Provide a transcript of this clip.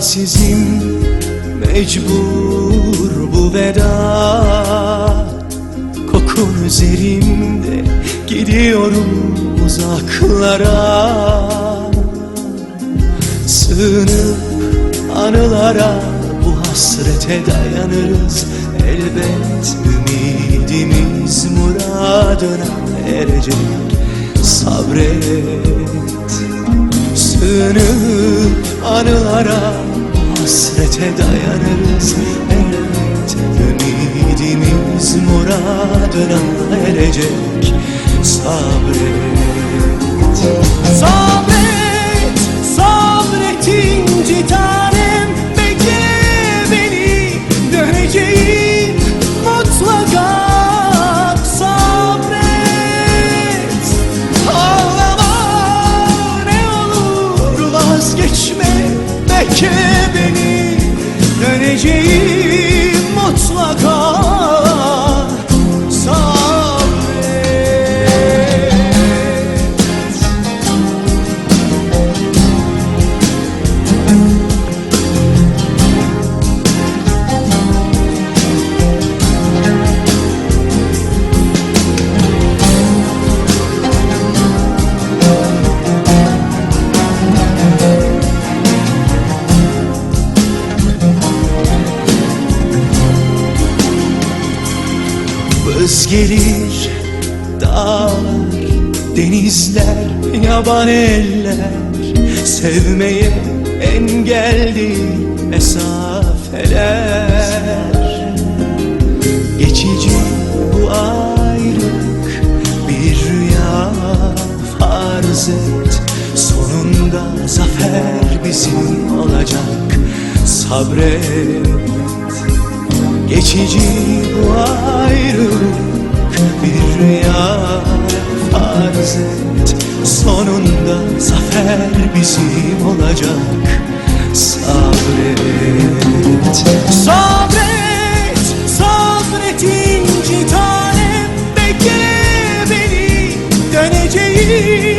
Çaresizim mecbur bu veda. Kokun üzerimde gidiyorum uzaklara. Sığınıp anılara bu hasrete dayanırız. Elbet ümidimiz muradına erecek. Sabret. Sığınıp anılara hasrete dayanırız. Elbet ümidimiz muradına erecek. Sabret. Sabret, Vız gelir dağlar, denizler, yaban eller. Sevmeye engel değil mesafeler. Geçici bu ayrılık bir rüya farz et. Sonunda zafer bizim olacak. Sabret Geçici bu ayrılık bir rüya farz et. Sonunda zafer bizim olacak. Sabret. Sabret, sabret inci tanem. Bekle beni, döneceğim